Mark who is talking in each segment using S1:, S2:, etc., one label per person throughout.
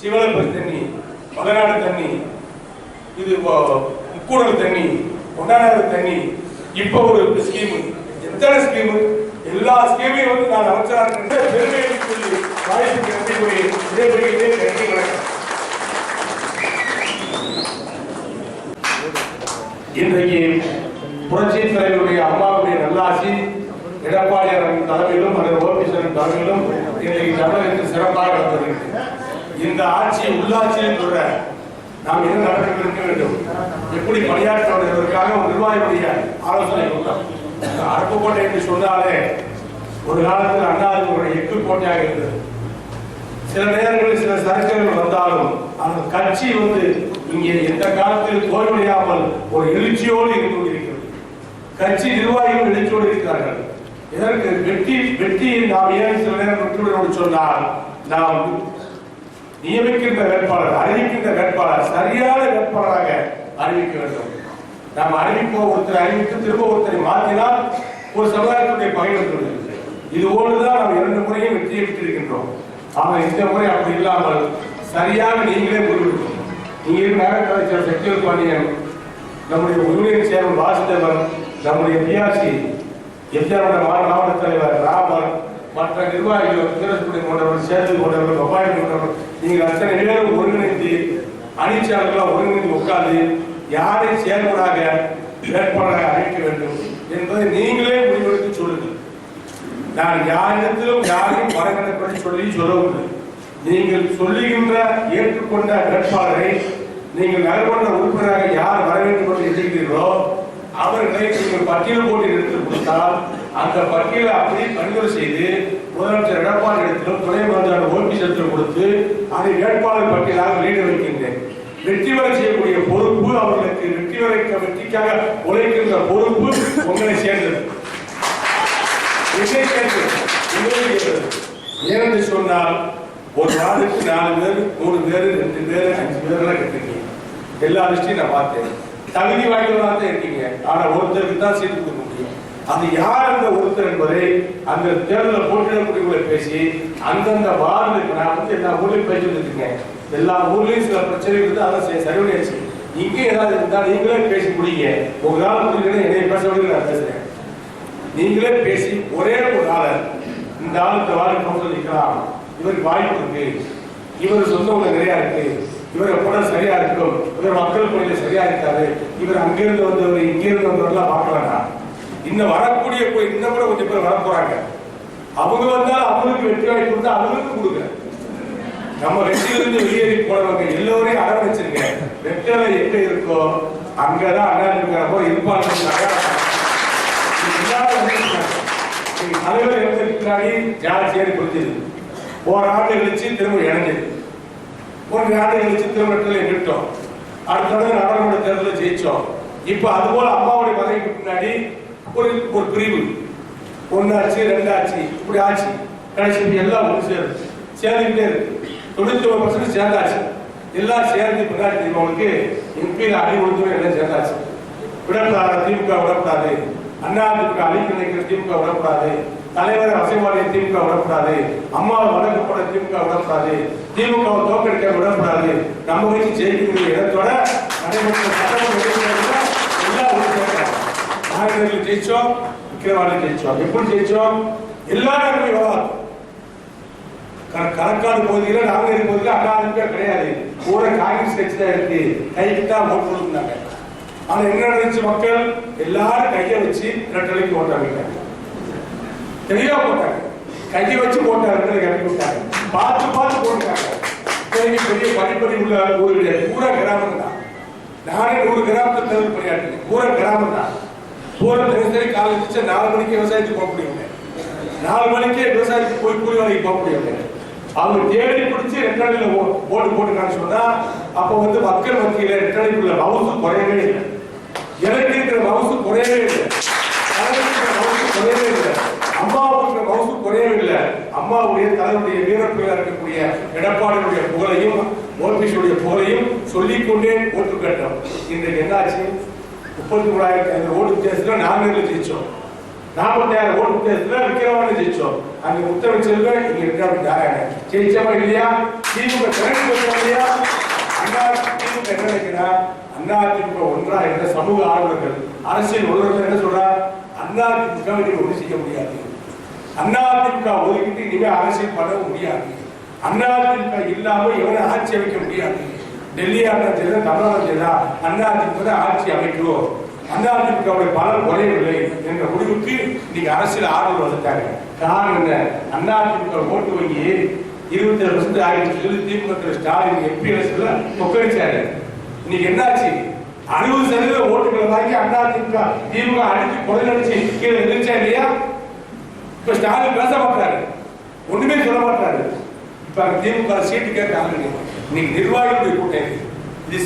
S1: சிவலப்பர் தண்ணி மகநாடு தண்ணி இது முக்கூடல் தண்ணி கொண்டாநகர் தண்ணி இப்போ ஒரு ஸ்கீம் எத்தனை ஸ்கீம் எல்லா ஸ்கீமையும் வந்து நான் அமைச்சராக இருக்கின்ற பெருமையை சொல்லி வாய்ப்புக்கு நன்றி கூறி விடைபெறுகிறேன் நன்றி வணக்கம். இன்றைக்கு புரட்சி தலைவருடைய அம்மாவுடைய நல்லாசி எடப்பாடியாரின் தலைமையிலும் அதன் ஓபிஎஸ்ஆரின் தலைமையிலும் இன்றைக்கு தமிழகத்தில் சிறப்பாக நடந்திருக்கிறது. இந்த ஆட்சி உள்ளாட்சியில் சொல்ற நாம் என்ன நடவடிக்கை எடுக்க வேண்டும்? எப்படி பணியாற்ற வேண்டும் என்பதற்காக நிர்வாகியுடைய ஆலோசனை கூட்டம் இந்த என்று சொன்னாலே ஒரு காலத்தில் அண்ணாவுக்கு எக்கு கோட்டையாக இருந்தது. சில நேரங்களில் சில சரக்குகள் வந்தாலும் அந்த கட்சி வந்து இங்கே எந்த காலத்தில் தோல்வியாமல் ஒரு எழுச்சியோடு இருந்து கொண்டிருக்கிறது. கட்சி நிர்வாகிகள் எழுச்சியோடு இருக்கிறார்கள். இதற்கு வெற்றி வெற்றியை நாம் ஏன் சில நேரம் விட்டுவிடணும் சொன்னால் நாம் நியமிக்கின்ற வேட்பாளர் அறிவிக்கின்ற வேட்பாளர் சரியான வேட்பாளராக அறிவிக்க வேண்டும். நாம் அறிவிப்போம் ஒருத்தரை அறிவித்து திரும்ப ஒருத்தரை மாற்றினால் ஒரு சமுதாயத்துடைய பகை இது போலதான் நாம் இரண்டு முறையும் வெற்றியை பெற்றிருக்கின்றோம். ஆனால் இந்த முறை அப்படி இல்லாமல் சரியாக நீங்களே முடிவெடுக்கணும். நீங்க நகர கலைஞர் செக்யூர் பாண்டியன் நம்முடைய யூனியன் சேர்மன் வாசுதேவன் நம்முடைய பிஆர்சி எம்ஜிஆர் மாவட்ட தலைவர் ராமன் மற்ற நிர்வாகிகள் வீரசுடைய போன்றவர் சேது போன்றவர் பப்பாயி போன்றவர் நீங்கள் அத்தனை நேரம் ஒருங்கிணைந்து அணிச்சாளர்களாக ஒருங்கிணைந்து உட்கார்ந்து யாரை செயல்படாக வேட்பாளராக அழைக்க வேண்டும் என்பதை நீங்களே முடிவெடுத்து சொல்லுங்கள். நான் யாரிடத்திலும் யாரையும் மரங்கடப்படி சொல்லி சொல்லவில்லை. நீங்கள் சொல்லுகின்ற ஏற்றுக்கொண்ட வேட்பாளரை நீங்கள் நலமன்ற உறுப்பினராக யார் வர வேண்டும் என்று எண்ணுகிறீர்களோ அவர்களை நீங்கள் பட்டியல் போட்டு எடுத்து கொடுத்தால் அந்த பட்டியலை அப்படியே பரிந்துரை செய்து முதலமைச்சர் எடப்பாடி இடத்திலும் துணை முதலமைச்சர் ஓபிஎஸ் இடத்திலும் கொடுத்து அதை வேட்பாளர் பட்டியலாக வெளியிட வைக்கின்றேன். வெற்றி வரை செய்யக்கூடிய பொறுப்பு அவர்களுக்கு வெற்றி வரை வெற்றிக்காக உழைக்கின்ற பொறுப்பு உங்களை சேர்ந்தது. ஏனென்று சொன்னால் ஒரு நாளுக்கு நாலு பேர் மூணு பேர் ரெண்டு பேர் அஞ்சு பேர்லாம் இருக்கீங்க எல்லா லிஸ்டையும் நான் பார்த்தேன். தகுதி வாய்ந்தவராக தான் இருக்கீங்க. ஆனா ஒருத்தருக்கு தான் சீட்டு கொடுக்க முடியும். அது யார் அந்த ஒருத்தர் என்பதை அந்த தேர்தலில் போட்டியிடக்கூடியவங்களை பேசி அந்தந்த வார்டு நான் வந்து எல்லா ஊர்லயும் பேசிட்டு வந்துருக்கேன். எல்லா ஊர்லயும் சில பிரச்சனை இருந்து அதை சரி சரி பண்ணியாச்சு இங்கே ஏதாவது இருந்தா நீங்களே பேசி முடியுங்க உங்களால முடியலன்னு என்னைய பேச வேண்டிய நான் பேசுறேன். நீங்களே பேசி ஒரே ஒரு ஆளை இந்த ஆள் இந்த போக சொல்லிக்கலாம் நிற்கலாம் இவருக்கு வாய்ப்பு இருக்கு. இவர் சொந்தவங்க நிறைய இருக்கு. இவரை கூட சரியா இருக்கும். இவர் மக்கள் பணியில சரியா இருக்காரு இவர் அங்கிருந்து வந்தவர் இங்கிருந்து வந்தவர்லாம் பார்க்கலாம் இன்னும் வரக்கூடிய போய் இன்னும் கூட கொஞ்சம் பேர் வர போறாங்க அவங்க வந்தால் அவங்களுக்கு வெற்றி வாய்ப்பு கொடுத்தா அவங்களுக்கு கொடுங்க. நம்ம வெற்றியிலிருந்து வெளியேறி போனவங்க எல்லோரையும் அரவணைச்சிருங்க. வெற்றிலை எங்க இருக்கோ அங்கதான் அண்ணா இருக்கிறப்போ இருப்பாங்க தலைவர் இறந்ததுக்கு பின்னாடி ஜார்ஜியாரி புரிஞ்சது ஓராண்டு கழிச்சு திரும்ப இணைஞ்சது ஒரு ஆண்டு கழிச்சு திரும்ப இடத்துல நிட்டோம் நாடாளுமன்ற தேர்தலில் ஜெயிச்சோம். இப்போ அது போல அம்மாவுடைய பதவிக்கு பின்னாடி ஒரு ஒரு பிரிவு. ஒன்னாச்சு ரெண்டாச்சு இப்படி ஆச்சு. கடைசி எல்லாம் ஒன்று சேரும். சேர்ந்துக்கிட்டே இருக்கு. தொண்ணூத்தி ஒரு பர்சன்ட் சேர்ந்தாச்சு. எல்லாம் சேர்ந்து பின்னாடி உங்களுக்கு? எம்பியில் அடி கொடுத்து எல்லாம் சேர்ந்தாச்சு. விடக்கூடாது திமுக விடக்கூடாது அண்ணா திமுக அழிக்க நினைக்கிற திமுக விடக்கூடாது தலைவர் அசைவாடி திமுக விடக்கூடாது. அம்மாவை வழங்கப்பட திமுக விடக்கூடாது. திமுகவை தோக்கடிக்க விடக்கூடாது. நம்ம வச்சு ஜெயிக்கக்கூடிய இடத்தோட நடைபெற்ற சட்டமன்ற இடைத்தேர்தல்ல எல்லாம் ஒரு ஜெயிச்சோம் விக்கிரவாண்டி ஜெயிச்சோம். எப்படி ஜெயிச்சோம்? எல்லா இடங்களும் விவகாரம் க- களக்காடு பகுதியில நாகரிக பகுதியில் அண்ணாதிமுக கிடையாது. கூட காங்கிரஸ் கட்சி தான் இருக்கு. கைக்கு தான் ஓட்டு கொடுத்தாங்க ஆனா என்ன நினைச்சு மக்கள்? எல்லாரும் கையை வச்சு ரெட்டலைக்கு ஓட்டாங்க. தெளிவா போட்டாங்க. கையை வச்சு போட்டாருன்னு கட்டி போட்டாங்க பார்த்து பார்த்து போட்டுட்டாங்க பெரிய பெரிய படிப்படி உள்ள ஊர் கிடையாது பூரா கிராமம் தான். நானே நூறு கிராமத்தை தேர்வு பணியாற்றினேன் பூரா கிராமம் தான். பூரா தினசரி காலை வச்சு நாலு மணிக்கு விவசாயத்துக்கு போக முடியும். நாலு மணிக்கே விவசாயத்துக்கு போய் கூலி வேலைக்கு போக முடியும். அவங்க தேடி பிடிச்சி ரெட்டடியில ஓட்டு போட்டுக்கான்னு சொன்னா அப்ப வந்து மக்கள் மத்தியில ரெட்டடிக்குள்ள மவுசு குறையவே இல்லை. எனக்கு இருக்கிற மவுசு குறையவே இல்லை. குறையவே இல்லை அம்மாவுக்கு இருக்கிற மவுசு குறையவே இல்லை அம்மாவுடைய தலைவருடைய வீரப்பிள்ளையா இருக்கக்கூடிய எடப்பாடியுடைய புகழையும் ஓபிஎஸ்டைய புகழையும் சொல்லிக்கொண்டே ஓட்டு கேட்டோம் இன்றைக்கு என்னாச்சு? முப்பத்தி மூணாயிரத்தி ஐநூறு ஓட்டு வித்தியாசத்துல நாங்கள் ஜெயிச்சோம். நாற்பத்தாயிரம் ஓட்டு வித்தியாசத்துல விக்கிரவாணி ஜெயிச்சோம். அங்க முத்தமிழ் செல்வன் இங்க இருக்கிறவங்க யாராங்க ஜெயிச்சமா இல்லையா? திமுக திறன் இல்லையா? அண்ணா திமுக என்ன நினைக்கிறா? அண்ணா திமுக ஒன்றா என்ற சமூக ஆர்வலர்கள் அரசியல் உலகத்தில் என்ன சொல்றா? அண்ணா திமுக நீங்க செய்ய முடியாது. அண்ணா ஒதுக்கிட்டு இனிமே அரசியல் பண்ண முடியாது. அண்ணா திமுக இல்லாம எவனை ஆட்சி அமைக்க முடியாது. டெல்லி அண்ணா சரி தமிழ்நாடு சரி அண்ணா தான் ஆட்சி அமைக்கிறோம் அண்ணா பலம் குறையவில்லை என்ற முடிவுக்கு நீங்க அரசியல் ஆர்வம் வந்துட்டாங்க காரணம் என்ன? அண்ணா ஓட்டு வங்கி இருபத்தி ஏழு பர்சன்ட் ஆகிடுச்சு சொல்லி திமுக ஸ்டாலின் எம்பி அரசுல கொக்கரிச்சாரு இன்னைக்கு என்னாச்சு? அறுபது சதவீத ஓட்டுகளை வாங்கி அண்ணா திமுக திமுக அடிச்சு கொலை நடிச்சு கீழே இருந்துச்சா இல்லையா? இப்ப ஸ்டாலின் பேச மாட்டாரு. ஒண்ணுமே சொல்ல மாட்டாரு. இப்ப அங்க திமுக சீட்டு கேட்காங்க இன்னைக்கு நிர்வாகிகளுடைய கூட்டம் இது. இது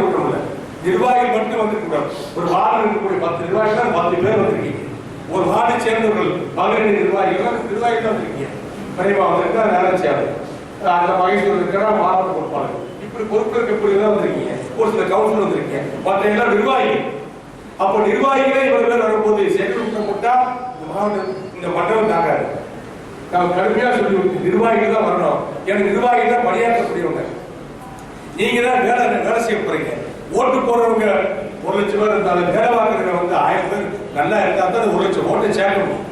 S1: கூட்டம் இல்ல. நிர்வாகிகள் மட்டும் வந்திருக்கூடாது ஒரு வார்டு இருக்கக்கூடிய பத்து நிர்வாகிகள் பத்து பேர் வந்திருக்கீங்க. ஒரு வார்டை சேர்ந்தவர்கள் பதினெண்டு நிர்வாகிகள் நிர்வாகிகள் வந்திருக்கீங்க. பெரியவா வந்திருக்கா வேலைச்சாரு அந்த மகேஸ்வரர் இருக்கிறா மாவட்ட பொறுப்பாளர். இப்படி பொறுப்பு இருக்கக்கூடியதான் வந்திருக்கீங்க. ஒரு சில கவுன்சிலர் வந்திருக்கீங்க. மற்ற எல்லாம் நிர்வாகிகள். அப்ப நிர்வாகிகளே இவர்கள் பேர் வரும்போது செயல்படுத்த போட்டா இந்த மாவட்டம் இந்த மண்டலம் தாங்காது. நாம் கடுமையா சொல்லி நிர்வாகிகள் தான் வரணும். எனக்கு நிர்வாகிகள் தான் பணியாற்றக்கூடியவங்க. நீங்க தான் வேலை வேலை செய்ய போறீங்க. ஓட்டு போடுறவங்க ஒரு லட்சம் பேர் இருந்தாலும் வேலை பார்க்கறவங்க வந்து ஆயிரம் பேர் நல்லா இருந்தா தான் ஒரு லட்சம் ஓட்டு சேர்க்கணும்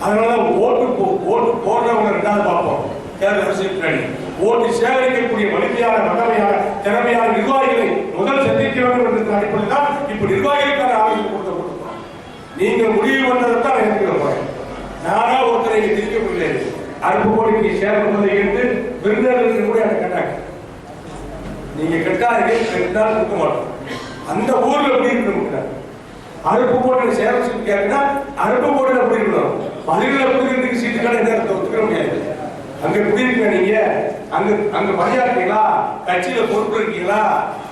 S1: அதனால ஓட்டு போ- ஓட்டு போடுறவங்க ரெண்டாவது பார்ப்போம். தேர்தல் அரசியல் பின்னாடி. ஓட்டு சேகரிக்கக்கூடிய வலிமையான வல்லமையான திறமையான நிர்வாகிகளை முதல் சந்திக்க வேண்டும் என்ற அடிப்படையில் தான் இப்ப நிர்வாகிகளுக்கான ஆலோசனை கொடுத்த கொடுக்கிறோம் நீங்க முடிவு பண்ணதை தான் எனக்கு நானா ஒருத்தரை இங்க திரிக்க முடியல அருப்பு கோடிக்கு சேர்ப்பதை கேட்டு விருந்தினர்கள் கூட எனக்கு கேட்டாங்க நீங்க கெட்டாங்க கெட்டால் கொடுக்க மாட்டோம். அந்த ஊர்ல எப்படி இருக்கணும் அறுப்பு போட்டு சேவை சீட்டு கேட்கனா அறுப்பு போட்டு எப்படி இருக்கணும்? பதினேழு குடியிருந்துக்கு சீட்டு கடை நேரத்தை ஒத்துக்க முடியாது. அங்க குடியிருக்க நீங்க அங்க அங்க பணியாற்றீங்களா கட்சியில பொறுப்பு இருக்கீங்களா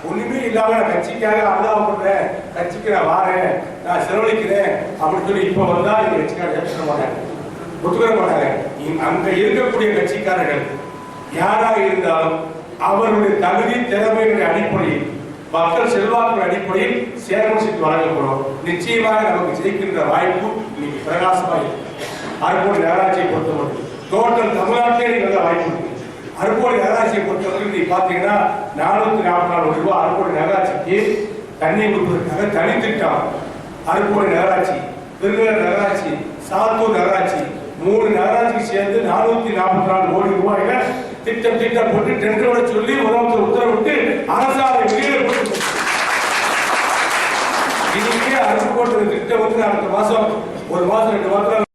S1: ஒண்ணுமே இல்லாம நான் கட்சிக்காக அனுதாபப்படுறேன் கட்சிக்கு நான் வாரேன். நான் செலவழிக்கிறேன். அப்படின்னு சொல்லி இப்ப வந்தா இந்த கட்சிக்காரர் ஏற்றுக்க மாட்டாங்க ஒத்துக்கிற மாட்டாங்க அங்க இருக்கக்கூடிய கட்சிக்காரர்கள் யாராக இருந்தாலும் அவருடைய தகுதி திறமைகளுடைய அடிப்படையில் மக்கள் செல்வாக்கு அடிப்படையில் சேர்மன் சீட் வழங்கப்படும் நிச்சயமாக நமக்கு ஜெயிக்கின்ற வாய்ப்பு இன்னைக்கு பிரகாசமாக இருக்கு. அருப்போடி நகராட்சியை பொறுத்தவரை. டோட்டல் தமிழ்நாட்டிலே நல்ல வாய்ப்பு இருக்கு நகராட்சியை பொறுத்தவரைக்கும் நீ பாத்தீங்கன்னா நானூத்தி நாற்பத்தி நாலு கோடி ரூபாய் அருப்போடி நகராட்சிக்கு தண்ணீர் கொடுப்பதற்காக தனித்திட்டம். திட்டம் நகராட்சி விருதுநகர் நகராட்சி சாத்தூர் நகராட்சி மூணு நகராட்சிக்கு சேர்ந்து நானூத்தி நாற்பத்தி நாலு கோடி ரூபாயில திட்டம் திட்டம் போட்டு டெண்டரோட சொல்லி முதலமைச்சர் உத்தரவிட்டு அரசாணை வெளியில போட்டு இன்னைக்கே அரசு போட்ட திட்டம் வந்து அடுத்த மாசம் ஒரு மாசம் ரெண்டு மாசம்